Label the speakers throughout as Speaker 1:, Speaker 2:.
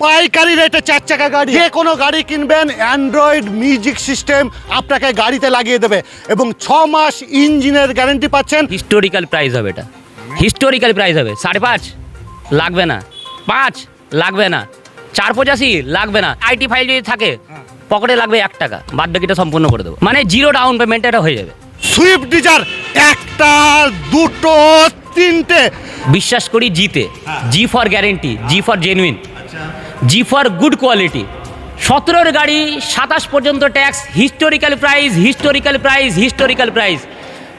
Speaker 1: পাইকারি রেটে চার চাকা গাড়ি। যে কোনো গাড়ি কিনবেন অ্যান্ড্রয়েড মিউজিক সিস্টেম আপনাকে গাড়িতে লাগিয়ে দেবে এবং ছ মাস ইঞ্জিনের গ্যারেন্টি পাচ্ছেন।
Speaker 2: হিস্টোরিক্যাল প্রাইস হবে এটা। হিস্টোরিক্যাল প্রাইস হবে। সাড়ে পাঁচ লাগবে না। পাঁচ লাগবে না। চার পঁচাশি লাগবে না। আইটি ফাইল যদি থাকে পকেটে লাগবে এক টাকা। বাদ বাকিটা সম্পূর্ণ করে দেবো। মানে জিরো ডাউন পেমেন্ট এটা হয়ে যাবে।
Speaker 1: সুইফট ডিজার একটা দুটো তিনটে।
Speaker 2: বিশ্বাস করি জিতে। G for guarantee G for genuine G for good quality সতেরোর গাড়ি, সাতাশ পর্যন্ত tax historical price historical price historical price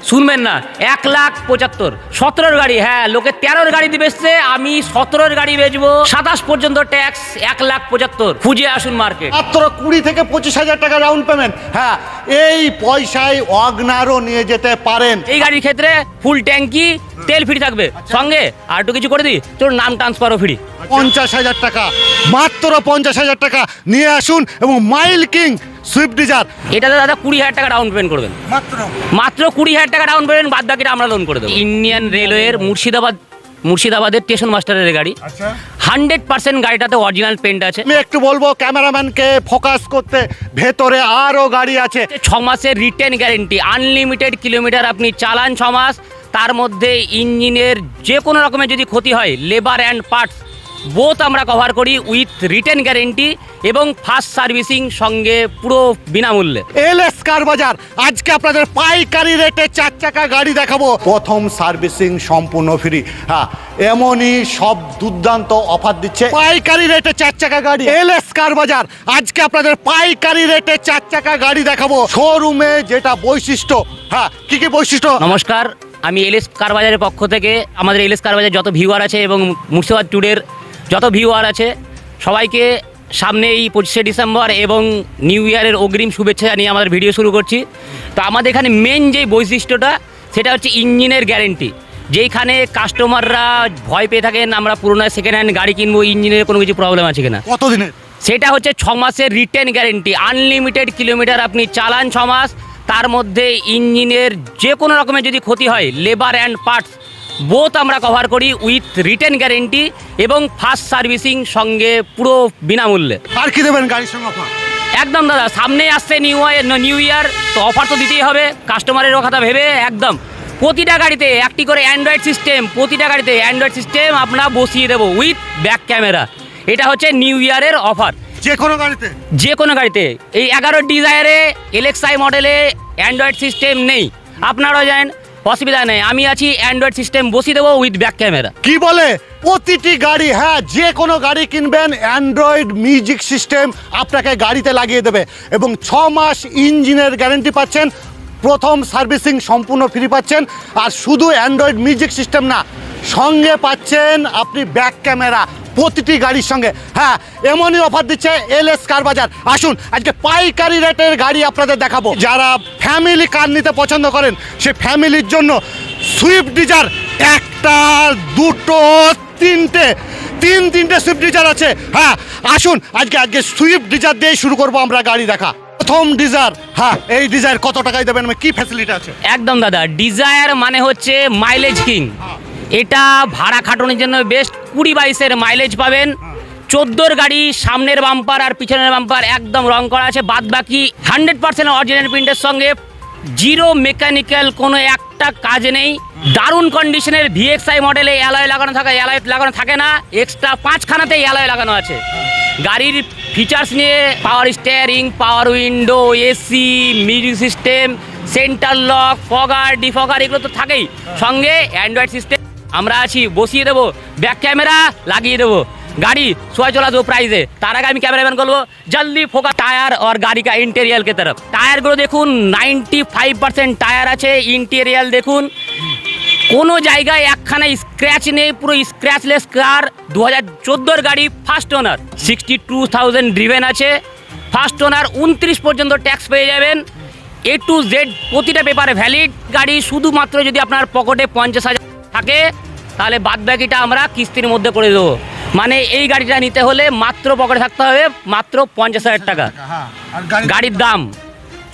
Speaker 2: শুনবেন না, এক লাখ পঁচাত্তর। সতেরোর গাড়ি হ্যাঁ লোকে তেরোর গাড়ি বেচছে আমি সতেরোর গাড়ি বেচবো। সাতাশ পর্যন্ত ট্যাক্স এক লাখ পঁচাত্তর। খুঁজে আসুন মার্কেট
Speaker 1: মাত্র কুড়ি থেকে পঁচিশ হাজার টাকা ডাউন পেমেন্ট হ্যাঁ এই পয়সায় অগনারও নিয়ে যেতে পারেন।
Speaker 2: এই গাড়ির ক্ষেত্রে ফুল ট্যাঙ্কি তেল ফ্রি থাকবে। সঙ্গে আর একটু কিছু করে দিই তোর নাম ট্রান্সফারও ফ্রি
Speaker 1: পঞ্চাশ হাজার টাকা মাত্র পঞ্চাশ হাজার টাকা নিয়ে আসুন এবং মাইল কিং সুইফট ডিজার
Speaker 2: এটাতে দাদা কুড়ি হাজার টাকা ডাউন পেমেন্ট করবেন
Speaker 1: মাত্র।
Speaker 2: মাত্র কুড়ি হাজার টাকা ডাউন পেমেন্ট বাদ বাকিটা আমরা লোন করে দেবো। ইন্ডিয়ান রেলওয়ের মুর্শিদাবাদ মুর্শিদাবাদের স্টেশন মাস্টারের গাড়ি।
Speaker 1: আচ্ছা।
Speaker 2: হান্ড্রেড পার্সেন্ট গাড়িটাতে অরিজিনাল পেন্ট আছে।
Speaker 1: আমি একটু বলব ক্যামেরাম্যানকে ফোকাস করতে ভেতরে আরও গাড়ি আছে।
Speaker 2: ছ মাসের রিটার্ন গ্যারেন্টি আনলিমিটেড কিলোমিটার আপনি চালান ছ মাস তার মধ্যে ইঞ্জিনের যে কোনো রকমের যদি ক্ষতি হয় লেবার অ্যান্ড পার্টস বোথ আমরা কভার করি উইথ রিটার্ন গ্যারেন্টি এবং ফাস্ট সার্ভিসিং সঙ্গে পুরো বিনামূল্যে।
Speaker 1: এল এস কার বাজার? আজকে আপনাদের পাইকারি রেটে চার চাকা গাড়ি দেখাবো। প্রথম সার্ভিসিং সম্পূর্ণ ফ্রি। হ্যাঁ এমনই সব দুর্দান্ত অফার দিচ্ছে। পাইকারি রেটে চার চাকা গাড়ি। এল এস কার বাজার? আজকে আপনাদের পাইকারি রেটে চার চাকা গাড়ি দেখাবো। শোরুমে যেটা বৈশিষ্ট্য। হ্যাঁ কি কি বৈশিষ্ট্য?
Speaker 2: নমস্কার আমি এলএস কারবাজারের পক্ষ থেকে আমাদের এল এলএস কারবাজার যত ভিউয়ার আছে এবং মুর্শিদাবাদ টুডের যত ভিউয়ার আছে সবাইকে সামনে এই পঁচিশে ডিসেম্বর এবং নিউ ইয়ারের অগ্রিম শুভেচ্ছা নিয়ে আমাদের ভিডিও শুরু করছি। তো আমাদের এখানে মেন যে বৈশিষ্ট্যটা সেটা হচ্ছে ইঞ্জিনের গ্যারেন্টি যেইখানে কাস্টমাররা ভয় পেয়ে থাকেন আমরা পুরোনো সেকেন্ড হ্যান্ড গাড়ি কিনবো ইঞ্জিনের কোনো কিছু প্রবলেম আছে কিনা?
Speaker 1: কতদিনের
Speaker 2: সেটা হচ্ছে ছ মাসের রিটার্ন গ্যারেন্টি আনলিমিটেড কিলোমিটার আপনি চালান ছ মাস তার মধ্যে ইঞ্জিনের যে কোনো রকমের যদি ক্ষতি হয় লেবার অ্যান্ড পার্টস বোথ আমরা কভার করি উইথ রিটার্ন গ্যারেন্টি এবং ফাস্ট সার্ভিসিং সঙ্গে পুরো বিনামূল্যে।
Speaker 1: আর কি দেবেন গাড়ির সঙ্গে অফার
Speaker 2: একদম দাদা সামনে আসছে নিউ ইয়ার নিউ ইয়ার তো অফার তো দিতেই হবে কাস্টমারেরও কথা ভেবে একদম। প্রতিটা গাড়িতে একটি করে অ্যান্ড্রয়েড সিস্টেম প্রতিটা গাড়িতে অ্যান্ড্রয়েড সিস্টেম আমরা বসিয়ে দেবো উইথ ব্যাক ক্যামেরা এটা হচ্ছে নিউ ইয়ারের অফার
Speaker 1: যে কোনো গাড়িতে?
Speaker 2: যে কোনো গাড়িতে। এই এগারো ডিজায়ারে এলেক্সাই মডেলে অ্যান্ড্রয়েড সিস্টেম নেই। আপনারাও জানেন অসুবিধা নেই। আমি আছি অ্যান্ড্রয়েড সিস্টেম বসিয়ে দেবো উইথ ব্যাক ক্যামেরা
Speaker 1: কি বলে? প্রতিটি গাড়ি হ্যাঁ যে কোনো গাড়ি কিনবেন অ্যান্ড্রয়েড মিউজিক সিস্টেম আপনাকে গাড়িতে লাগিয়ে দেবে এবং ছ মাস ইঞ্জিনের গ্যারেন্টি পাচ্ছেন। প্রথম সার্ভিসিং সম্পূর্ণ ফ্রি পাচ্ছেন। আর শুধু অ্যান্ড্রয়েড মিউজিক সিস্টেম না, সঙ্গে পাচ্ছেন আপনি ব্যাক ক্যামেরা প্রতিটি গাড়ির সঙ্গে। হ্যাঁ এমনই অফার দিচ্ছে এল এস কার বাজার। আসুন আজকে পাইকারি রেটের গাড়ি আপনাদের দেখাবো। যারা ফ্যামিলি কার নিতে পছন্দ করেন সে ফ্যামিলির জন্য সুইফট ডিজার একটা দুটো তিনটে তিন তিনটে সুইফট ডিজার আছে। হ্যাঁ আসুন আজকে আজকে সুইফট ডিজার দিয়ে শুরু করব আমরা গাড়ি দেখা। প্রথম ডিজার হ্যাঁ এই ডিজার কত টাকায় দেবেন? কি ফ্যাসিলিটি আছে?
Speaker 2: একদম দাদা ডিজায়ার মানে হচ্ছে মাইলেজ কিং এটা ভাড়া খাটানোর জন্য বেস্ট কুড়ি বাইশের মাইলেজ পাবেন। চোদ্দোর গাড়ি, সামনের বাম্পার আর পিছনের বাম্পার একদম রং করা আছে। বাদ বাকি হান্ড্রেড পার্সেন্ট অরিজিনাল প্রিন্টের সঙ্গে জিরো মেকানিক্যাল কোনো একটা কাজ নেই। দারুণ কন্ডিশনের ভিএক্সআই মডেলে অ্যালয় লাগানো থাকে অ্যালয় লাগানো থাকে না। এক্সট্রা পাঁচখানাতেই অ্যালয় লাগানো আছে। গাড়ির ফিচার্স নিয়ে power steering power window AC music system centre lock fogger defogger এগুলো তো থাকেই। সঙ্গে অ্যান্ড্রয়েড সিস্টেম আমরা আছি বসিয়ে দেবো ব্যাক ক্যামেরা লাগিয়ে দেবো गाड़ी सोया चला दो प्राइस है তার আগে আমি ক্যামেরাম্যান বলবো জলদি ফোকা টায়ার আর গাড়ি কা ইন্টেরিয়াল কে তরফ টায়ারগুলো দেখুন নাইনটি ফাইভ পার্সেন্ট টায়ার আছে ইন্টেরিয়াল দেখুন কোনো জায়গায় একখানা স্ক্র্যাচ নেই পুরো স্ক্র্যাচলেস কার দু হাজার চোদ্দোর গাড়ি first owner sixty two thousand driven আছে ফার্স্ট ওনার উনত্রিশ পর্যন্ত ট্যাক্স পেয়ে যাবেন এ টু জেড প্রতিটা পেপারে ভ্যালিড গাড়ি শুধুমাত্র যদি আপনার পকেটে পঞ্চাশ হাজার থাকে তাহলে বাদ বাকিটা আমরা কিস্তির মধ্যে করে দেবো। মানে এই গাড়িটা নিতে হলে মাত্র পকেটে থাকতে হবে মাত্র পঞ্চাশ হাজার টাকা।
Speaker 1: হ্যাঁ
Speaker 2: গাড়ির দাম?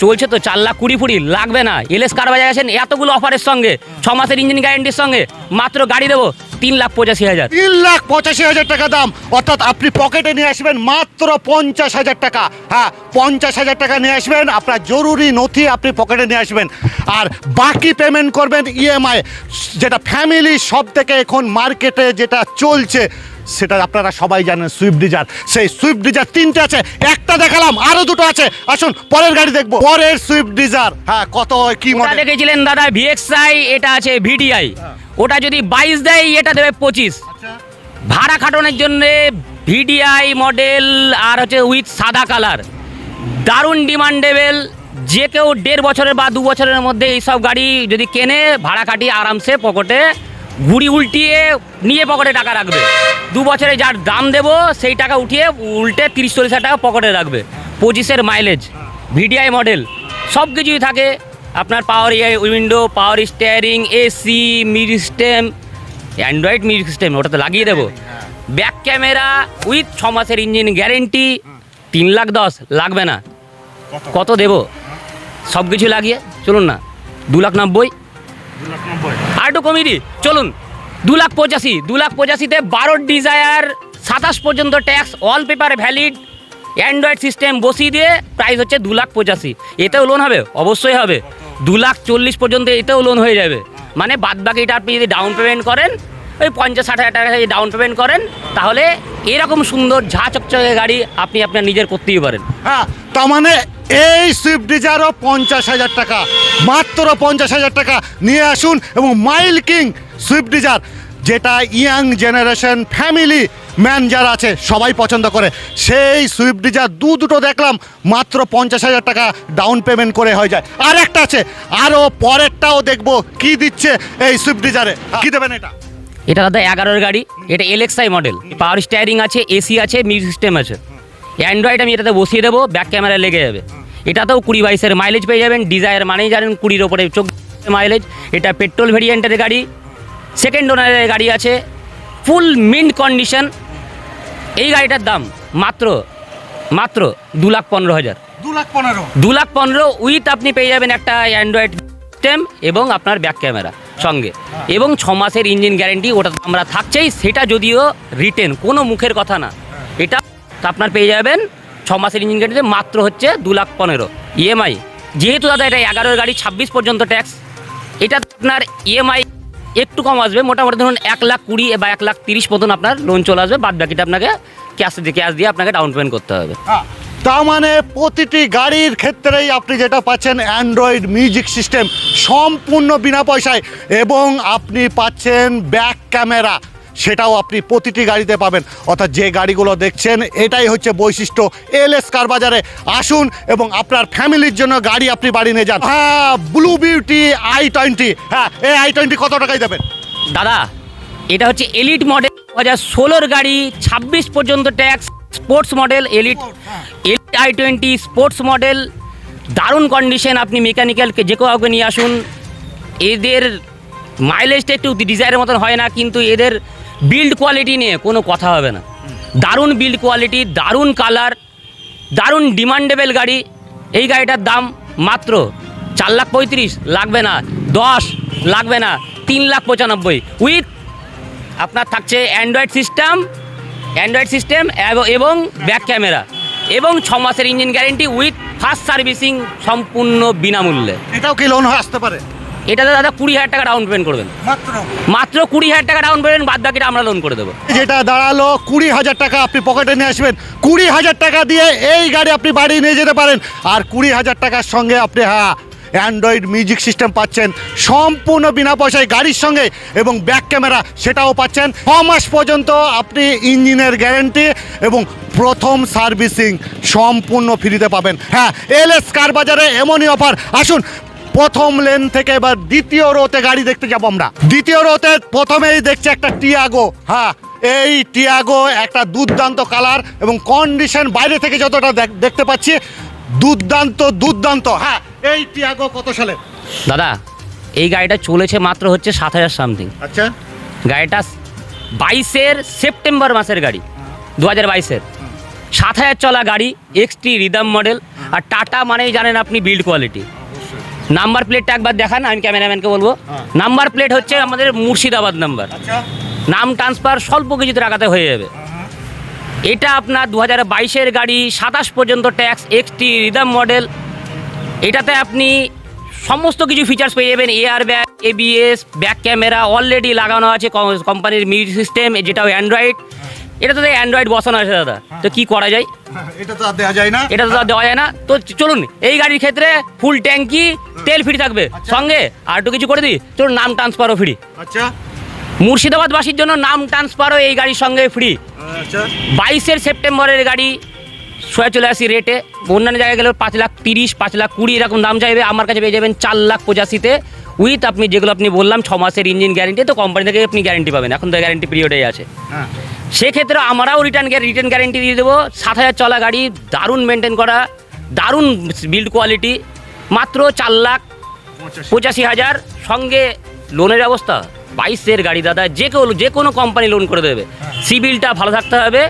Speaker 2: চলছে তো চার লাখ কুড়ি ফুড়ি লাগবে না। এলএস কার বাজার আছেন এতগুলো অফারের সঙ্গে ছ মাসের ইঞ্জিন গ্যারেন্টির সঙ্গে মাত্র গাড়ি দেবো। তিন লাখ পঁচাশি হাজার।
Speaker 1: তিন লাখ পঁচাশি হাজার টাকা দাম। অর্থাৎ আপনি পকেটে নিয়ে আসবেন মাত্র পঞ্চাশ হাজার টাকা। হ্যাঁ পঞ্চাশ হাজার টাকা নিয়ে আসবেন। আপনার জরুরি নথি আপনি পকেটে নিয়ে আসবেন। আর বাকি পেমেন্ট করবেন ইএমআই যেটা ফ্যামিলি সব থেকে এখন মার্কেটে যেটা চলছে সেটা আপনারা সবাই জানেন সুইফট ডিজার সেই সুইফট ডিজার তিনটে আছে। একটা দেখালাম আরও দুটো আছে। আসুন পরের গাড়ি দেখব। পরের সুইফট ডিজার হ্যাঁ কত কি মডেল
Speaker 2: দেখেছিলেন দাদা? ভিএক্সআই এটা আছে ভিডিআই ওটা যদি বাইশ দেয় এটা দেবে পঁচিশ। ভাড়া খাটানোর জন্য ভিডিআই মডেল আর হচ্ছে উইথ সাদা কালার। দারুণ ডিমান্ডেবল যে কেউ দেড় বছরের বা দু বছরের মধ্যে এইসব গাড়ি যদি কেনে ভাড়া কাটিয়ে আরামসে পকেটে ঘুড়ি উল্টিয়ে নিয়ে পকেটে টাকা রাখবে। দু বছরে যার দাম দেবো সেই টাকা উঠিয়ে উল্টে তিরিশ চল্লিশ হাজার টাকা পকেটে রাখবে। পঁচিশের মাইলেজ ভিডিআই মডেল সব কিছুই থাকে। আপনার power window power steering AC music system Android music system ওটা তো লাগিয়ে দেবো। ব্যাক ক্যামেরা উইথ ছ মাসের ইঞ্জিন গ্যারেন্টি তিন লাখ দশ লাগবে না। কত? দেবো? সব কিছু লাগিয়ে চলুন না। দু লাখ নব্বই। আর একটু কমিয়ে দিই চলুন। দু লাখ পঁচাশি দু লাখ পঁচাশিতে বারো ডিজায়ার সাতাশ পর্যন্ত tax all paper valid Android system বসিয়ে দিয়ে প্রাইস হচ্ছে দু লাখ পঁচাশি। এতেও লোন হবে? অবশ্যই হবে। দু লাখ চল্লিশ পর্যন্ত এতেও লোন হয়ে যাবে। মানে বাদ বাকিটা আপনি যদি ডাউন পেমেন্ট করেন, ওই পঞ্চাশ ষাট হাজার টাকা যদি ডাউন পেমেন্ট করেন, তাহলে এরকম সুন্দর ঝা চকচকে গাড়ি আপনি আপনার নিজের করতেই পারেন।
Speaker 1: হ্যাঁ তার মানে এই সুইফট ডিজারও পঞ্চাশ হাজার টাকা, মাত্র পঞ্চাশ হাজার টাকা নিয়ে আসুন এবং মাইল কিং সুইফট ডিজার যেটা ইয়াং জেনারেশন ফ্যামিলি ম্যান যারা আছে, সবাই পছন্দ করে। সেই সুইফট ডিজার দু দুটো দেখলাম, মাত্র পঞ্চাশ হাজার টাকা ডাউন পেমেন্ট করে হয়ে যায়। আর একটা আছে আরও পরেরটাও দেখব কি দিচ্ছে এই সুইফট ডিজারে। কি দেবেন এটা?
Speaker 2: এটা দাদা এগারোর গাড়ি, এটা এলএক্সআই মডেল পাওয়ার স্টিয়ারিং আছে এসি আছে মিউজিক সিস্টেম আছে। অ্যান্ড্রয়েড আমি এটাতে বসিয়ে দেবো ব্যাক ক্যামেরা লেগে যাবে। এটাতেও কুড়ি বাইশের মাইলেজ পেয়ে যাবেন ডিজায়ার মানেই জানেন কুড়ির ওপরে চোখ মাইলেজ এটা পেট্রোল ভেরিয়েন্টের গাড়ি সেকেন্ড ওনারের গাড়ি আছে ফুল মিন্ট কন্ডিশন এই গাড়িটার দাম মাত্র মাত্র দু লাখ পনেরো হাজার।
Speaker 1: দু লাখ পনেরো।
Speaker 2: দু লাখ পনেরো উইথ আপনি পেয়ে যাবেন একটা অ্যান্ড্রয়েড সিস্টেম এবং আপনার ব্যাক ক্যামেরা সঙ্গে। এবং ছ মাসের ইঞ্জিন গ্যারেন্টি ওটা তো আমরা থাকছেই সেটা যদিও রিটেন কোনো মুখের কথা না। এটা আপনার পেয়ে যাবেন ছ মাসের ইঞ্জিন গ্যারেন্টি মাত্র হচ্ছে দু লাখ পনেরো। ইএমআই যেহেতু দাদা এটা এগারোর গাড়ি ছাব্বিশ পর্যন্ত ট্যাক্স এটা আপনার ইএমআই একটু কম আসবে, মোটামুটি ধরুন এক লাখ কুড়ি বা এক লাখ তিরিশ মতন আপনার লোন চলে আসবে। বাদ বাকিটা আপনাকে ক্যাশ দিয়ে ক্যাশ দিয়ে আপনাকে ডাউন পেমেন্ট করতে হবে।
Speaker 1: তা মানে প্রতিটি গাড়ির ক্ষেত্রেই আপনি যেটা পাচ্ছেন অ্যান্ড্রয়েড মিউজিক সিস্টেম সম্পূর্ণ বিনা পয়সায় এবং আপনি পাচ্ছেন ব্যাক ক্যামেরা সেটাও আপনি প্রতিটি গাড়িতে পাবেন। অর্থাৎ যে গাড়িগুলো দেখছেন, এটাই হচ্ছে বৈশিষ্ট্য। এল এস কার বাজারে আসুন এবং আপনার ফ্যামিলির জন্য গাড়ি আপনি বাড়ি নিয়ে যান। হ্যাঁ ব্লু বিউটি আই টোয়েন্টি হ্যাঁ এই আই টোয়েন্টি কত টাকায় দেবেন?
Speaker 2: দাদা, এটা হচ্ছে এলিট মডেল দু হাজার ষোলোর গাড়ি, ছাব্বিশ পর্যন্ত tax sports model elite elite i twenty sports model দারুণ কন্ডিশন আপনি মেকানিক্যালকে যে কাউকে নিয়ে আসুন। এদের মাইলেজটা একটু ডিজাইনের মতন হয় না, কিন্তু এদের বিল্ড কোয়ালিটি নিয়ে কোনো কথা হবে না। দারুণ বিল্ড কোয়ালিটি দারুণ কালার দারুণ ডিমান্ডেবল গাড়ি। এই গাড়িটার দাম মাত্র চার লাখ পঁয়ত্রিশ, লাগবে না। দশ, লাগবে না। তিন লাখ পঁচানব্বই। উইথ আপনার থাকছে অ্যান্ড্রয়েড সিস্টেম অ্যান্ড্রয়েড সিস্টেম এবং ব্যাক ক্যামেরা এবং ছ মাসের engine guarantee with first servicing সম্পূর্ণ বিনামূল্যে।
Speaker 1: এটাও কি লোন আসতে পারে?
Speaker 2: এটাতে দাদা কুড়ি হাজার টাকা ডাউন পেমেন্ট করবেন
Speaker 1: মাত্র?
Speaker 2: মাত্র কুড়ি হাজার টাকা ডাউন পেমেন্ট বাদ বাকিটা আমরা লোন করে দেবো।
Speaker 1: যেটা দাঁড়াল কুড়ি হাজার টাকা আপনি পকেটে নিয়ে আসবেন। কুড়ি হাজার টাকা দিয়ে এই গাড়ি আপনি বাড়ি নিয়ে যেতে পারেন। আর কুড়ি হাজার টাকার সঙ্গে আপনি হ্যাঁ অ্যান্ড্রয়েড মিউজিক সিস্টেম পাচ্ছেন। সম্পূর্ণ বিনা পয়সায় গাড়ির সঙ্গে এবং ব্যাক ক্যামেরা সেটাও পাচ্ছেন। ছ মাস পর্যন্ত আপনি ইঞ্জিনের গ্যারেন্টি এবং প্রথম সার্ভিসিং সম্পূর্ণ ফ্রিতে পাবেন। হ্যাঁ এল এস কার বাজারে এমনই অফার আসুন প্রথম লেন থেকে এবার দ্বিতীয় রোতে গাড়ি দেখতে যাব আমরা। দ্বিতীয় রোতে প্রথমেই দেখছি একটা টিয়াগো। হ্যাঁ এই টিয়াগো একটা দুর্দান্ত কালার এবং কন্ডিশন বাইরে থেকে যতটা দেখতে পাচ্ছি দুর্দান্ত দুর্দান্ত। হ্যাঁ এই টিয়াগো কত সালে?
Speaker 2: দাদা এই গাড়িটা চলেছে মাত্র হচ্ছে সাত হাজার সামথিং।
Speaker 1: আচ্ছা।
Speaker 2: গাড়িটা বাইশের সেপ্টেম্বর মাসের গাড়ি দু হাজার বাইশের। সাত হাজার চলা গাড়ি এক্সটি রিদাম মডেল আর টাটা মানেই জানেন আপনি বিল্ড কোয়ালিটি নাম্বার প্লেটটা একবার দেখান আমি ক্যামেরাম্যানকে বলব।
Speaker 1: হ্যাঁ।
Speaker 2: নাম্বার প্লেট হচ্ছে আমাদের মুর্শিদাবাদ নাম্বার।
Speaker 1: আচ্ছা।
Speaker 2: নাম ট্রান্সফার স্বল্প কিছুতে টাকাতে হয়ে যাবে। এটা আপনার দু হাজার বাইশের গাড়ি সাতাশ পর্যন্ত ট্যাক্স এক্সটি রিদাম মডেল এটাতে আপনি সমস্ত কিছু ফিচার্স পেয়ে যাবেন air bag ABS back camera already লাগানো আছে কোম্পানির মিউজিক সিস্টেম যেটাও অ্যান্ড্রয়েড এটা তো অ্যান্ড্রয়েড বসানো আছে দাদা। তো কি করা যায়?
Speaker 1: এটা তো আর দেওয়া যায় না।
Speaker 2: এটা তো আর দেওয়া যায় না। তো চলুন এই গাড়ির ক্ষেত্রে ফুল ট্যাঙ্কি তেল ফ্রি থাকবে। সঙ্গে আর একটু কিছু করে দিই। চলুন নাম ট্রান্সফারও ফ্রি
Speaker 1: আচ্ছা।
Speaker 2: মুর্শিদাবাদবাসীর জন্য নাম ট্রান্সফারও এই গাড়ির সঙ্গে ফ্রি
Speaker 1: আচ্ছা।
Speaker 2: বাইশের সেপ্টেম্বরের গাড়ি সোয়া চলে আসি রেটে অন্যান্য জায়গায় গেলে পাঁচ লাখ তিরিশ পাঁচ লাখ কুড়ি এরকম দাম চাইবে। আমার কাছে পেয়ে যাবেন চার লাখ পঁচাশিতে। উইথ আপনি যেগুলো আপনি বললাম ছ মাসের ইঞ্জিন গ্যারেন্টি তো কোম্পানি থেকে আপনি গ্যারেন্টি পাবেন। এখন তো গ্যারেন্টি পিরিয়ডে আছে।
Speaker 1: হ্যাঁ।
Speaker 2: সেক্ষেত্রে আমরাও রিটার্ন রিটার্ন গ্যারেন্টি দিয়ে দেবো। সাত হাজার চলা গাড়ি দারুণ মেনটেন করা দারুণ বিল্ড কোয়ালিটি মাত্র চার লাখ
Speaker 1: পঁচাশি।
Speaker 2: হাজার। সঙ্গে লোনের অবস্থা বাইশের গাড়ি দাদা যে কেউ যে কোনো কোম্পানি লোন করে দেবে। সিবিলটা ভালো থাকতে হবে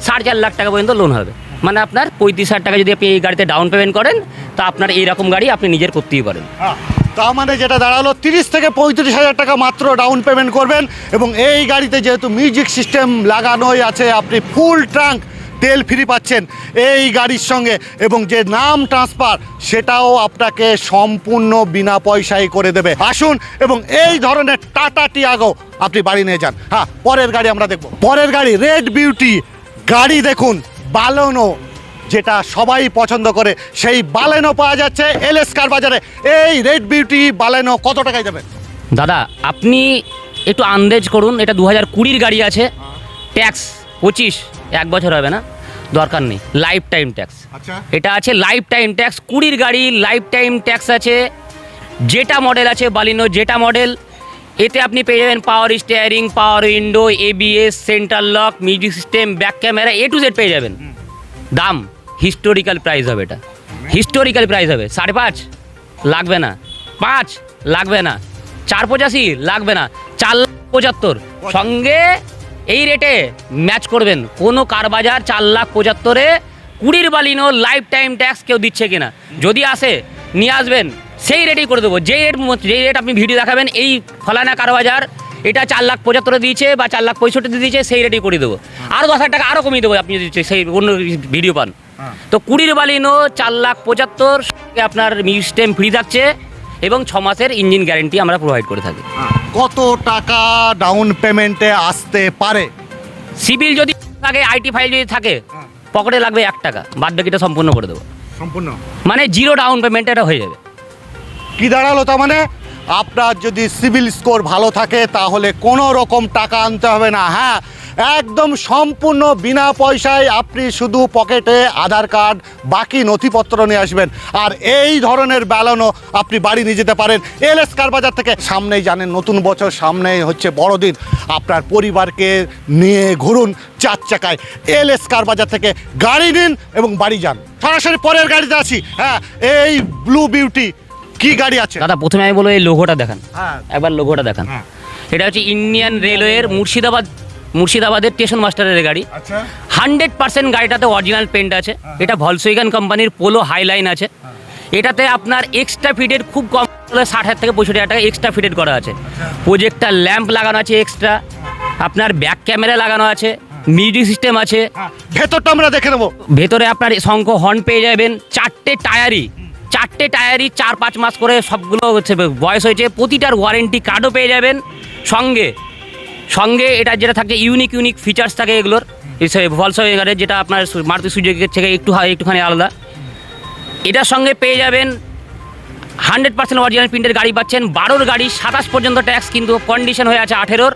Speaker 2: সাড়ে চার লাখ টাকা পর্যন্ত লোন হবে। মানে আপনার পঁয়ত্রিশ হাজার টাকা যদি আপনি এই গাড়িতে ডাউন পেমেন্ট করেন তা আপনার এইরকম গাড়ি আপনি নিজের করতেই পারেন।
Speaker 1: হ্যাঁ, তার মানে যেটা দাঁড়াল তিরিশ থেকে পঁয়ত্রিশ হাজার টাকা মাত্র ডাউন পেমেন্ট করবেন এবং এই গাড়িতে যেহেতু মিউজিক সিস্টেম লাগানোই আছে আপনি ফুল ট্রাঙ্ক তেল ফ্রি পাচ্ছেন এই গাড়ির সঙ্গে এবং যে নাম ট্রান্সফার সেটাও আপনাকে সম্পূর্ণ বিনা পয়সায় করে দেবে। আসুন এবং এই ধরনের টাটা টিয়াগো আপনি বাড়ি নিয়ে যান। হ্যাঁ পরের গাড়ি আমরা দেখব। পরের গাড়ি রেড বিউটি গাড়ি দেখুন। বালোনো যেটা সবাই পছন্দ করে সেই বালেনো পাওয়া যাচ্ছে এলএস কার বাজারে। এই রেড বিউটি বালেনো কত টাকায় যাবে?
Speaker 2: দাদা আপনি একটু আন্দেজ করুন এটা দু হাজার কুড়ির গাড়ি আছে ট্যাক্স পঁচিশ এক বছর হবে না দরকার নেই লাইফ টাইম ট্যাক্স এটা আছে লাইফ টাইম ট্যাক্স কুড়ির গাড়ি লাইফ টাইম ট্যাক্স আছে যেটা মডেল আছে বালিনো যেটা মডেল এতে আপনি পেয়ে যাবেন power steering power window ABS centre lock music system back camera A to Z পেয়ে যাবেন। দাম হিস্টোরিক্যাল প্রাইস হবে এটা। হিস্টোরিক্যাল প্রাইস হবে। সাড়ে পাঁচ লাগবে না। পাঁচ লাগবে না। চার পঁচাশি লাগবে না। চার লাখ পঁচাত্তর। সঙ্গে এই রেটে ম্যাচ করবেন। কোনো কার বাজার চার লাখ পঁচাত্তরে কুড়ির বালিনো লাইফ টাইম ট্যাক্স কেউ দিচ্ছে কিনা। যদি আসে, নিয়ে আসবেন। সেই রেটেই করে দেবো। যে রেট যেই রেট আপনি ভিডিও দেখাবেন এই ফলানা কারও বাজার এটা চার লাখ পঁচাত্তরে দিয়েছে বা চার লাখ পঁয়ষট্টি দিয়েছে সেই রেটেই করে দেবো। আরও দশ হাজার টাকা আরও কমিয়ে দেবো আপনি যদি সেই অন্য ভিডিও পান।
Speaker 1: হ্যাঁ।
Speaker 2: তো কুড়ির বালিনো চার লাখ পঁচাত্তর আপনার মিউজিক ফ্রি থাকছে এবং ছ মাসের ইঞ্জিন গ্যারেন্টি আমরা প্রোভাইড করে থাকি।
Speaker 1: কত টাকা ডাউন পেমেন্টে আসতে পারে?
Speaker 2: সিবিল যদি থাকে আইটি ফাইল যদি থাকে
Speaker 1: হ্যাঁ।
Speaker 2: পকেটে লাগবে এক টাকা। বাদ বাকিটা সম্পূর্ণ করে দেবো।
Speaker 1: সম্পূর্ণ?
Speaker 2: মানে জিরো ডাউন পেমেন্ট এটা হয়ে যাবে।
Speaker 1: কি দাঁড়াল তার মানে? আপনার যদি সিভিল স্কোর ভালো থাকে, তাহলে কোনো রকম টাকা আনতে হবে না। হ্যাঁ একদম সম্পূর্ণ বিনা পয়সায় আপনি শুধু পকেটে আধার কার্ড, বাকি নথিপত্র নিয়ে আসবেন। আর এই ধরনের ব্যালনও আপনি বাড়ি নিয়ে যেতে পারেন এল এস কার বাজার থেকে। সামনেই জানেন, নতুন বছর সামনেই হচ্ছে বড়দিন। আপনার পরিবারকে নিয়ে ঘুরুন চার চাকায়। এল এস কার বাজার থেকে গাড়ি নিন এবং বাড়ি যান। সরাসরি পরের গাড়িতে আছি হ্যাঁ এই ব্লু বিউটি কি গাড়ি আছে?
Speaker 2: দাদা প্রথমে আমি বলব এই লোগোটা দেখান।
Speaker 1: হ্যাঁ।
Speaker 2: একবার লোগোটা দেখান।
Speaker 1: হ্যাঁ।
Speaker 2: এটা হচ্ছে ইন্ডিয়ান রেলওয়ের মুর্শিদাবাদ মুর্শিদাবাদের স্টেশন মাস্টারের গাড়ি।
Speaker 1: আচ্ছা।
Speaker 2: হান্ড্রেড পার্সেন্ট গাড়িটাতে অরিজিনাল পেন্ট আছে। এটা ভলসুইগান কোম্পানির পোলো হাইলাইন আছে। এটাতে আপনার এক্সট্রা ফিটেড খুব কম হলে ষাট হাজার থেকে পঁয়ষট্টি হাজার টাকা এক্সট্রা ফিটেড করা আছে। প্রজেক্টার ল্যাম্প লাগানো আছে এক্সট্রা আপনার ব্যাক ক্যামেরা লাগানো আছে। মিউজিক সিস্টেম আছে।
Speaker 1: হ্যাঁ। ভেতরটা আমরা দেখে নেব।
Speaker 2: ভেতরে আপনার শঙ্খ হর্ন পেয়ে যাবেন। চারটে টায়ারই চারটে টায়ারই চার পাঁচ মাস করে সবগুলো হচ্ছে বয়স হয়েছে। প্রতিটার ওয়ারেন্টি কার্ডও পেয়ে যাবেন। সঙ্গে সঙ্গে এটা যেটা থাকে ইউনিক ইউনিক ফিচার্স থাকে এগুলোর। ভলসওয়েগারের যেটা আপনার মারুতি সুজুকির থেকে একটু হা- একটুখানি আলাদা। এটার সঙ্গে পেয়ে যাবেন হান্ড্রেড পার্সেন্ট অরিজিনাল প্রিন্টের গাড়ি পাচ্ছেন। বারোর গাড়ি সাতাশ পর্যন্ত ট্যাক্স কিন্তু কন্ডিশন হয়ে আছে আঠেরোর।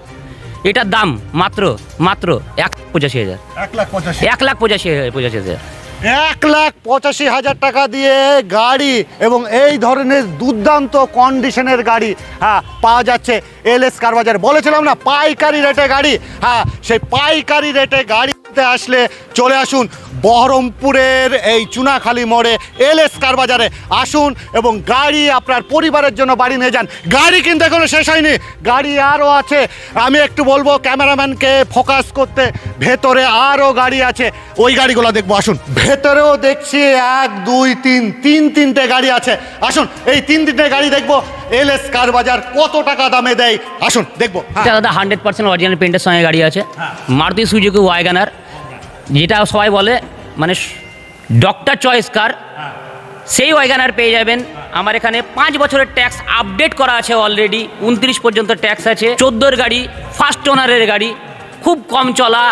Speaker 2: এটার দাম মাত্র মাত্র এক পঁচাশি হাজার।
Speaker 1: এক লাখ পঁচাশি।
Speaker 2: এক লাখ পঁচাশি পঁচাশি হাজার।
Speaker 1: এক লাখ পঁচাশি হাজার টাকা দিয়ে গাড়ি এবং এই ধরনের দুর্দান্ত কন্ডিশনের গাড়ি হ্যাঁ পাওয়া যাচ্ছে এল এস কারবাজার বলেছিলাম না, পাইকারি রেটে গাড়ি হ্যাঁ সেই পাইকারি রেটে গাড়িতে আসলে চলে আসুন। বহরমপুরের এই চুনাখালি মোড়ে এল এস কার বাজারে আসুন এবং গাড়ি আপনার পরিবারের জন্য বাড়ি নিয়ে যান। গাড়ি কিন্তু এখনও শেষ হয়নি গাড়ি আরও আছে। আমি একটু বলব ক্যামেরাম্যানকে ফোকাস করতে ভেতরে আরও গাড়ি আছে। ওই গাড়িগুলো দেখব আসুন। ভেতরেও দেখছি এক দুই তিন তিন তিনটে গাড়ি আছে। আসুন এই তিন তিনটে গাড়ি দেখব। এল এস কার বাজার কত টাকা দামে দেয়? আসুন দেখব। হ্যাঁ।
Speaker 2: এটা দাদা হান্ড্রেড পার্সেন্ট অরিজিনাল পেন্টের সঙ্গে গাড়ি আছে। মারুতি সুজুকি ওয়াইগানার যেটা সবাই বলে মানে ডক্টর চয়েস কার? সেই ওয়াইগানার পেয়ে যাবেন। আমার এখানে পাঁচ বছরের ট্যাক্স আপডেট করা আছে অলরেডি উনত্রিশ পর্যন্ত ট্যাক্স আছে। চোদ্দোর গাড়ি ফার্স্ট ওনারের গাড়ি। খুব কম চলা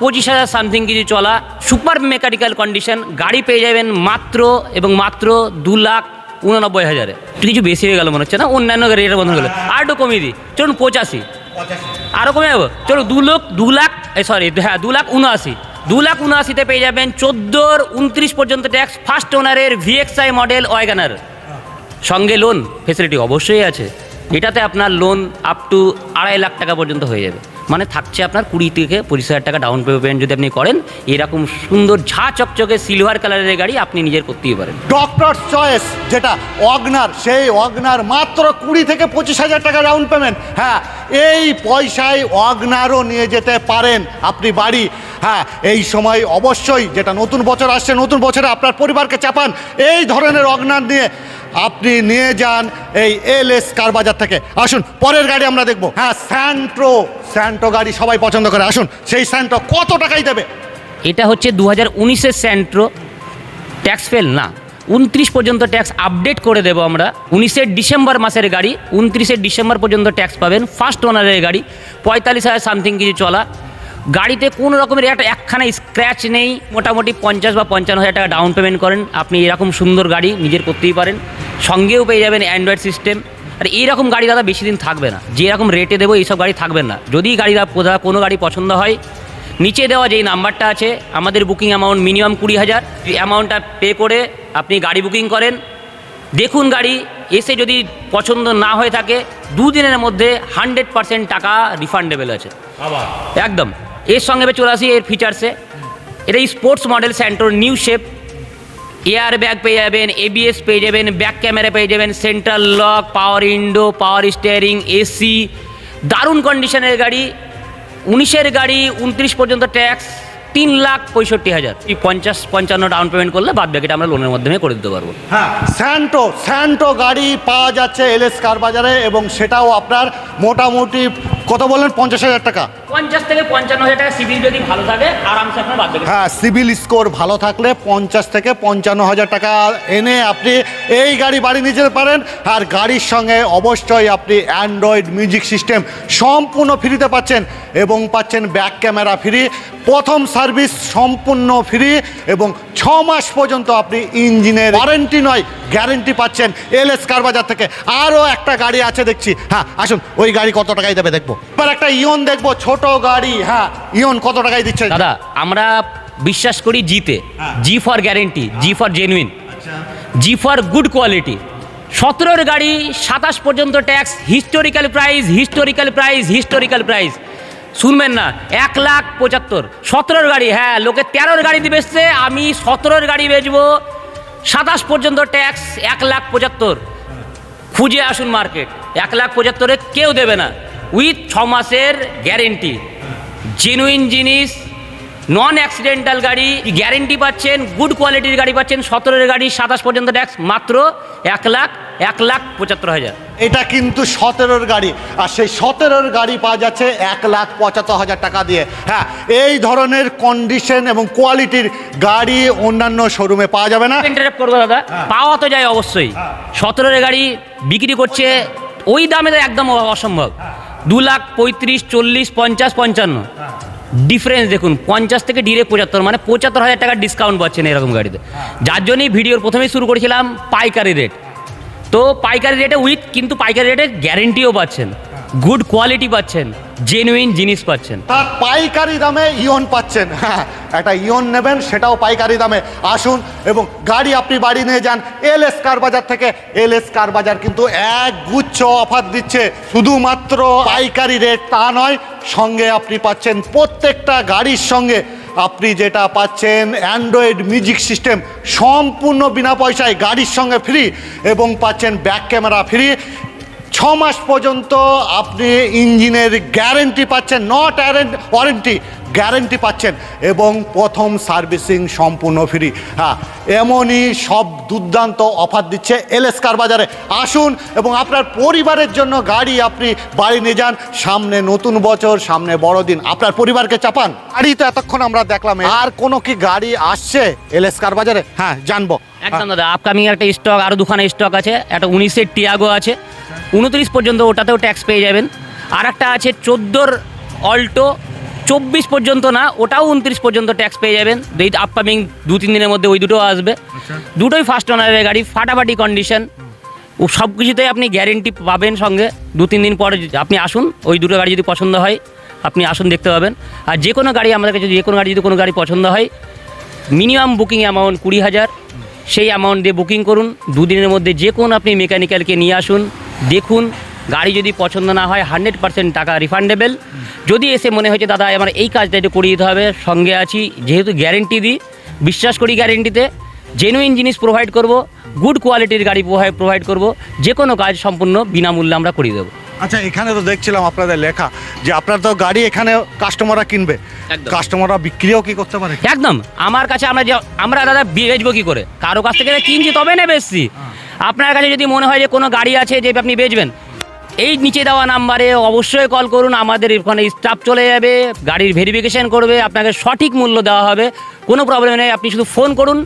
Speaker 2: পঁচিশ হাজার সামথিং কিছু চলা। সুপার মেকানিক্যাল কন্ডিশন গাড়ি পেয়ে যাবেন মাত্র এবং মাত্র দু লাখ উননব্বই হাজারে। কিছু বেশি হয়ে গেল মনে হচ্ছে না? অন্যান্য রেটের মধ্যে গেলো। আর একটু কমিয়ে দিই। চলুন পঁচাশি। আরও কমে যাব? চলো দু লাখ দু লাখ সরি হ্যাঁ দু লাখ উনআশি। দু লাখ উনআশিতে পেয়ে যাবেন চোদ্দোর উনত্রিশ পর্যন্ত ট্যাক্স ফার্স্ট ওনারের ভিএক্সআই মডেল ওয়াগানার সঙ্গে লোন ফেসিলিটি অবশ্যই আছে। এটাতে আপনার লোন আপ টু আড়াই লাখ টাকা পর্যন্ত হয়ে যাবে। মানে থাকছে আপনার কুড়ি থেকে পঁচিশ হাজার টাকা ডাউন পেমেন্ট যদি আপনি করেন, এরকম সুন্দর ঝা চকচকে সিলভার কালারের গাড়ি আপনি নিজের করতেই পারেন।
Speaker 1: ডক্টর চয়েস যেটা অগনার সেই অগনার মাত্র কুড়ি থেকে পঁচিশ হাজার টাকা ডাউন পেমেন্ট হ্যাঁ এই পয়সায় অগনারও নিয়ে যেতে পারেন। আপনি বাড়ি হ্যাঁ এই সময় অবশ্যই যেটা নতুন বছর আসছে, নতুন বছরে আপনার পরিবারকে চাপান। এই ধরনের অগনার নিয়ে আপনি নিয়ে যান এই এল এস কার বাজার থেকে। আসুন, পরের গাড়ি আমরা দেখব। হ্যাঁ স্যান্ট্রো স্যান্ট্রো গাড়ি সবাই পছন্দ করে। আসুন, সেই স্যান্ট্রো কত টাকাই দেবে?
Speaker 2: এটা হচ্ছে দু হাজার উনিশের স্যান্ট্রো। ট্যাক্স ফেল না। উনত্রিশ পর্যন্ত ট্যাক্স আপডেট করে দেবো আমরা। উনিশের ডিসেম্বর মাসের গাড়ি, উনত্রিশের ডিসেম্বর পর্যন্ত ট্যাক্স পাবেন। ফার্স্ট ওনারের গাড়ি, পঁয়তাল্লিশ হাজার সামথিং কিছু চলা। গাড়িতে কোনো রকমের একটা একখানা স্ক্র্যাচ নেই। মোটামুটি পঞ্চাশ বা পঞ্চান্ন হাজার টাকা ডাউন পেমেন্ট করেন। আপনি এরকম সুন্দর গাড়ি নিজের করতেই পারেন। সঙ্গেও পেয়ে যাবেন অ্যান্ড্রয়েড সিস্টেম আর এইরকম গাড়ি দাদা বেশি দিন থাকবে না। যেরকম রেটে দেবো এইসব গাড়ি থাকবে না। যদি গাড়ি দাদা কোনো গাড়ি পছন্দ হয় নিচে দেওয়া যেই নাম্বারটা আছে আমাদের বুকিং অ্যামাউন্ট মিনিমাম কুড়ি হাজার। অ্যামাউন্টটা পে করে আপনি গাড়ি বুকিং করেন। দেখুন গাড়ি এসে যদি পছন্দ না হয়ে থাকে দুদিনের মধ্যে হান্ড্রেড পার্সেন্ট টাকা রিফান্ডেবল আছে। একদম। এর সঙ্গে এবার চলে আসি এর ফিচার্সে এটা স্পোর্টস মডেল স্যান্টোর নিউ শেপ এয়ার ব্যাগ পেয়ে যাবেন এবিএস পেয়ে যাবেন ব্যাক ক্যামেরা পেয়ে যাবেন central lock power window power steering AC দারুণ কন্ডিশনের গাড়ি, উনিশের গাড়ি, উনত্রিশ পর্যন্ত ট্যাক্স তিন লাখ পঁয়ষট্টি হাজার। পঞ্চাশ, পঞ্চান্ন ডাউন পেমেন্ট করলে বাদ বাকিটা আমরা লোনের মাধ্যমে করে দিতে পারব।
Speaker 1: হ্যাঁ স্যান্টো স্যান্টো গাড়ি পাওয়া যাচ্ছে এলএস কার বাজারে এবং সেটাও আপনার মোটামুটি কত বললেন? পঞ্চাশ হাজার টাকা।
Speaker 2: পঞ্চাশ থেকে পঞ্চান্ন হাজার টাকা সিভিল যদি ভালো থাকে আরামসে আপনার বাদ
Speaker 1: হ্যাঁ সিভিল স্কোর ভালো থাকলে পঞ্চাশ থেকে পঞ্চান্ন হাজার টাকা এনে আপনি এই গাড়ি বাড়ি নিয়ে যেতে পারেন। আর গাড়ির সঙ্গে অবশ্যই আপনি অ্যান্ড্রয়েড মিউজিক সিস্টেম সম্পূর্ণ ফ্রিতে পাচ্ছেন এবং পাচ্ছেন ব্যাক ক্যামেরা ফ্রি প্রথম সার্ভিস সম্পূর্ণ ফ্রি এবং ছ মাস পর্যন্ত আপনি ইঞ্জিনের ওয়ারেন্টি নয় গ্যারেন্টি পাচ্ছেন। এল এস কার বাজার থেকে আরও একটা গাড়ি আছে দেখছি। হ্যাঁ আসুন ওই গাড়ি কত টাকায় দেবে দেখব। এবার একটা ইয়ন দেখব ছোট গাড়ি। হ্যাঁ ইয়ন কত টাকায় দিচ্ছে?
Speaker 2: দাদা আমরা বিশ্বাস করি জিতে। G for guarantee G for genuine G for good quality. সতেরোর গাড়ি সাতাশ পর্যন্ত tax historical price historical price historical price শুনবেন না এক লাখ পঁচাত্তর। সতেরোর গাড়ি হ্যাঁ লোকে তেরোর গাড়ি দিবে আমি সতেরোর গাড়ি বেচবো। সাতাশ পর্যন্ত ট্যাক্স এক লাখ পঁচাত্তর। খুঁজে আসুন মার্কেট এক লাখ পঁচাত্তরে কেউ দেবে না। উইথ ছ মাসের গ্যারেন্টি। জেনুইন জিনিস নন অ্যাক্সিডেন্টাল গাড়ি গ্যারেন্টি পাচ্ছেন গুড কোয়ালিটির গাড়ি পাচ্ছেন সতেরোর গাড়ি সাতাশ পর্যন্ত ট্যাক্স মাত্র এক লাখ এক লাখ পঁচাত্তর হাজার।
Speaker 1: এটা কিন্তু সতেরোর গাড়ি আর সেই সতেরোর গাড়ি পাওয়া যাচ্ছে এক লাখ পঁচাত্তর হাজার টাকা দিয়ে। হ্যাঁ এই ধরনের কন্ডিশন এবং কোয়ালিটির গাড়ি অন্যান্য শোরুমে পাওয়া যাবে না।
Speaker 2: ইন্টারেপ করব দাদা। পাওয়া তো যায় অবশ্যই। সতেরোর গাড়ি বিক্রি করছে ওই দামে তো একদম অসম্ভব। দু লাখ পঁয়ত্রিশ, চল্লিশ, পঞ্চাশ, পঞ্চান্ন। ডিফারেন্স দেখুন, পঞ্চাশ থেকে ডিরেক্ট পঁচাত্তর মানে পঁচাত্তর হাজার টাকার ডিসকাউন্ট পাচ্ছেন এরকম গাড়িতে। যার জন্যই ভিডিওর প্রথমেই শুরু করেছিলাম পাইকারি রেট তো পাইকারি রেটে উইথ কিন্তু পাইকারি রেটে গ্যারেন্টিও পাচ্ছেন। গুড কোয়ালিটি পাচ্ছেন। জেনুইন জিনিস পাচ্ছেন।
Speaker 1: তার পাইকারি দামে ইয়ন পাচ্ছেন। হ্যাঁ একটা ইয়ন নেবেন, সেটাও পাইকারি দামে। আসুন এবং গাড়ি আপনি বাড়ি নিয়ে যান। এল এস কার বাজার থেকে এল এস কার বাজার কিন্তু এক গুচ্ছ অফার দিচ্ছে। শুধুমাত্র পাইকারি রেট তা নয়, সঙ্গে আপনি পাচ্ছেন প্রত্যেকটা গাড়ির সঙ্গে। আপনি যেটা পাচ্ছেন অ্যান্ড্রয়েড মিউজিক সিস্টেম, সম্পূর্ণ বিনা পয়সায় গাড়ির সঙ্গে ফ্রি এবং পাচ্ছেন ব্যাক ক্যামেরা ফ্রি। ছ মাস পর্যন্ত আপনি ইঞ্জিনের গ্যারেন্টি পাচ্ছেন নট ওয়ারেন্টি গ্যারেন্টি পাচ্ছেন এবং প্রথম সার্ভিসিং সম্পূর্ণ ফ্রি হ্যাঁ এমনই সব দুর্দান্ত অফার দিচ্ছে এলএসকার বাজারে। আসুন এবং আপনার পরিবারের জন্য গাড়ি আপনি বাড়ি নিয়ে যান। সামনে নতুন বছর সামনে বড়দিন। আপনার পরিবারকে চাপান। গাড়ি তো এতক্ষণ আমরা দেখলাম। আর কোনো কি গাড়ি আসছে এলএসকার বাজারে? হ্যাঁ জানব।
Speaker 2: একদম দাদা আপকামিং একটা স্টক আরও দুখানা স্টক আছে। একটা উনিশের টিয়াগো আছে। উনত্রিশ পর্যন্ত ওটাতেও ট্যাক্স পেয়ে যাবেন। আর একটা আছে চোদ্দোর অল্টো চব্বিশ পর্যন্ত না ওটাও উনত্রিশ পর্যন্ত ট্যাক্স পেয়ে যাবেন। এই আপকামিং দু তিন দিনের মধ্যে ওই দুটো আসবে। দুটোই ফার্স্ট ওনারের গাড়ি ফাটাফাটি কন্ডিশন ও সব কিছুতেই আপনি গ্যারেন্টি পাবেন সঙ্গে। দু তিন দিন পরে আপনি আসুন ওই দুটো গাড়ি যদি পছন্দ হয় আপনি আসুন দেখতে পাবেন। আর যে কোনো গাড়ি আমাদের কাছে যে কোনো গাড়ি যদি কোনো গাড়ি পছন্দ হয় মিনিমাম বুকিং অ্যামাউন্ট কুড়ি হাজার। সেই অ্যামাউন্ট দিয়ে বুকিং করুন। দুদিনের মধ্যে যে কোনো আপনি মেকানিক্যালকে নিয়ে আসুন। দেখুন, গাড়ি যদি পছন্দ না হয় হান্ড্রেড পার্সেন্ট টাকা রিফান্ডেবল যদি এসে মনে হয়েছে, দাদা, আমার এই কাজটা একটু করিয়ে দিতে হবে, সঙ্গে আছি, যেহেতু গ্যারেন্টি দিই, বিশ্বাস করি গ্যারেন্টিতে জেনুইন জিনিস প্রোভাইড করব গুড কোয়ালিটির গাড়ি প্রোভাইড করব যে কোনো কাজ সম্পূর্ণ বিনামূল্যে আমরা করিয়ে দেবো।
Speaker 1: আচ্ছা এখানে তো দেখছিলাম আপনাদের লেখা যে আপনার তো গাড়ি এখানে কাস্টমাররা কিনবে।
Speaker 2: একদম।
Speaker 1: কাস্টমাররা বিক্রিও কি করতে পারে?
Speaker 2: একদম। আমার কাছে আমরা যে আমরা দাদা বেচবো কি করে? কারও কাছ থেকে কিনছি তবে না বেচছি। আপনার কাছে যদি মনে হয় যে কোনো গাড়ি আছে যে আপনি বেচবেন এই নিচে দেওয়া নাম্বারে অবশ্যই কল করুন। আমাদের ওখানে স্টাফ চলে যাবে গাড়ির ভেরিফিকেশন করবে আপনাকে সঠিক মূল্য দেওয়া হবে। কোনো প্রবলেম নেই আপনি শুধু ফোন করুন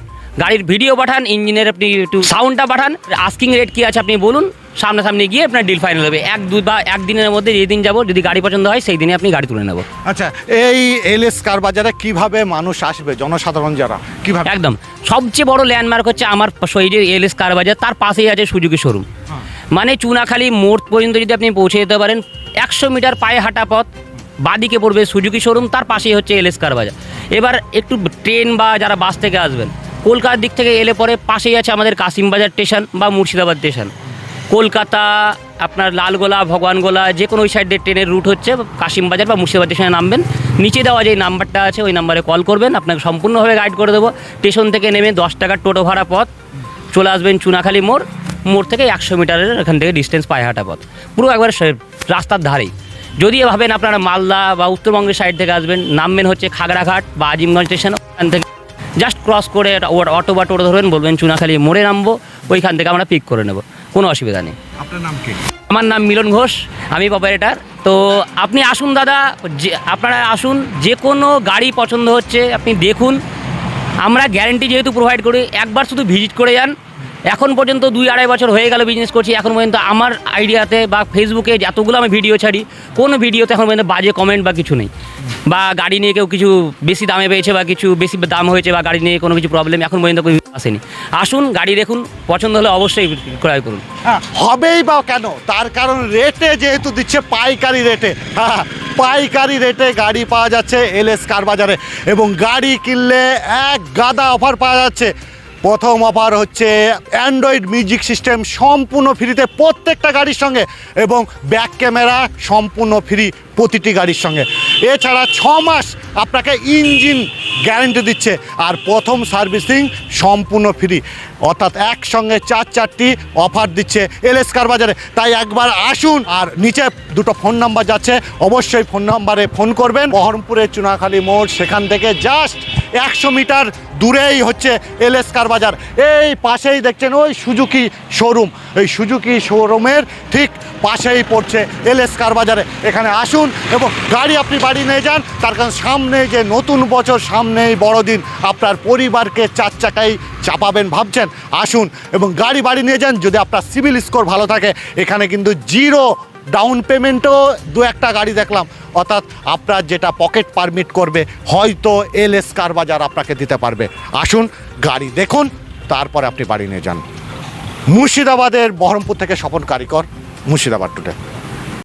Speaker 2: গাড়ির ভিডিও পাঠান ইঞ্জিনের আপনি একটু সাউন্ডটা পাঠান আস্কিং রেট কী আছে আপনি বলুন। সামনাসামনি গিয়ে আপনার ডিল ফাইনাল হবে। এক দু বা একদিনের মধ্যে যেদিন যাব যদি গাড়ি পছন্দ হয় সেই দিনে আপনি গাড়ি তুলে নেব।
Speaker 1: আচ্ছা এই এলএস কার বাজারে কীভাবে মানুষ আসবে জনসাধারণ যারা? কীভাবে?
Speaker 2: একদম। সবচেয়ে বড় ল্যান্ডমার্ক হচ্ছে আমার শহীদের এলএস কার বাজার তার পাশেই আছে সুজুকি শোরুম। মানে চুনাখালী মোড় পর্যন্ত যদি আপনি পৌঁছে যেতে পারেন একশো মিটার পায়ে হাঁটা পথ বাদিকে পড়বে সুজুকি শোরুম তার পাশেই হচ্ছে এলএস কার বাজার। এবার একটু ট্রেন বা যারা বাস থেকে আসবেন কলকাতার দিক থেকে এলে পরে পাশেই আছে আমাদের কাসিমবাজার স্টেশন বা মুর্শিদাবাদ স্টেশন কলকাতা, আপনার লালগোলা, ভগবানগোলা, যে কোনো ওই সাইডের ট্রেনের রুট হচ্ছে, কাশিমবাজার বা মুর্শিদাবাদ স্টেশনে নামবেন। নিচে দেওয়া যে নাম্বারটা আছে, ওই নাম্বারে কল করবেন, আপনাকে সম্পূর্ণভাবে গাইড করে দেবো। স্টেশন থেকে নেমে দশ টাকার টোটো ভাড়া পথ, চলে আসবেন চুনাখালি মোড়। মোড় থেকে একশো মিটারের এখান থেকে ডিস্টেন্স পায়ে হাঁটা পথ। পুরো একবার রাস্তার ধারেই। যদি ভাবেন আপনারা মালদা বা উত্তরবঙ্গের সাইড থেকে আসবেন, নামবেন হচ্ছে খাগড়াঘাট বা আজিমগঞ্জ স্টেশন ওখান থেকে জাস্ট ক্রস করে অটো বা টোটো ধরবেন, বলবেন চুনাখালি মোড়ে নামবো। ওইখান থেকে আমরা পিক করে নেব। কোনো অসুবিধা নেই।
Speaker 1: আপনার নাম কি?
Speaker 2: আমার নাম মিলন ঘোষ আমি অপারেটার তো আপনি আসুন দাদা যে আপনারা আসুন যে কোনো গাড়ি পছন্দ হচ্ছে আপনি দেখুন। আমরা গ্যারেন্টি যেহেতু প্রোভাইড করি একবার শুধু ভিজিট করে যান। এখন পর্যন্ত দুই আড়াই বছর হয়ে গেল বিজনেস করছি, এখন পর্যন্ত আমার আইডিয়াতে বা ফেসবুকে যতগুলো আমি ভিডিও ছাড়ি, কোনো ভিডিওতে এখন পর্যন্ত বাজে কমেন্ট বা কিছু নেই। বা গাড়ি নিয়ে কেউ কিছু বেশি দামে পেয়েছে বা কিছু বেশি দাম হয়েছে বা গাড়ি নিয়ে কোনো কিছু প্রবলেম এখন পর্যন্ত কোনো আসেনি। আসুন, গাড়ি দেখুন, পছন্দ হলে অবশ্যই ক্রয় করুন।
Speaker 1: হ্যাঁ হবেই বা কেন? তার কারণ রেটে যেহেতু দিচ্ছে পাইকারি রেটে হ্যাঁ পাইকারি রেটে গাড়ি পাওয়া যাচ্ছে এলএস কার বাজারে এবং গাড়ি কিনলে এক গাদা অফার পাওয়া যাচ্ছে। প্রথম অফার হচ্ছে অ্যান্ড্রয়েড মিউজিক সিস্টেম সম্পূর্ণ ফ্রিতে প্রত্যেকটা গাড়ির সঙ্গে এবং ব্যাক ক্যামেরা সম্পূর্ণ ফ্রি প্রতিটি গাড়ির সঙ্গে। এছাড়া ছ মাস আপনাকে ইঞ্জিন গ্যারেন্টি দিচ্ছে আর প্রথম সার্ভিসিং সম্পূর্ণ ফ্রি অর্থাৎ একসঙ্গে চার চারটি অফার দিচ্ছে এলএস কার বাজারে। তাই একবার আসুন আর নিচে দুটো ফোন নাম্বার যাচ্ছে। অবশ্যই ফোন নাম্বারে ফোন করবেন। বহরমপুরের চুনাখালী মোড়, সেখান থেকে জাস্ট একশো মিটার দূরেই হচ্ছে এলএস কার বাজার। এই পাশেই দেখছেন ওই সুজুকি শোরুম। এই সুজুকি শোরুমের ঠিক পাশেই পড়ছে এলএস কার বাজারে। এখানে আসুন এবং গাড়ি আপনি বাড়ি নিয়ে যান। তার কারণ সামনে যে নতুন বছর, সামনেই বড়দিন। আপনার পরিবারকে চার চাকায় চাপাবেন ভাবছেন। আসুন এবং গাড়ি বাড়ি নিয়ে যান। যদি আপনার সিভিল স্কোর ভালো থাকে, এখানে কিন্তু জিরো ডাউন পেমেন্টও দু একটা গাড়ি দেখলাম। অর্থাৎ আপনার যেটা পকেট পারমিট করবে, হয়তো এল এস কার বাজার আপনাকে দিতে পারবে। আসুন, গাড়ি দেখুন, তারপরে আপনি বাড়ি নিয়ে যান। মুর্শিদাবাদের বহরমপুর থেকে স্বপন কারিকর, মুর্শিদাবাদ টুডে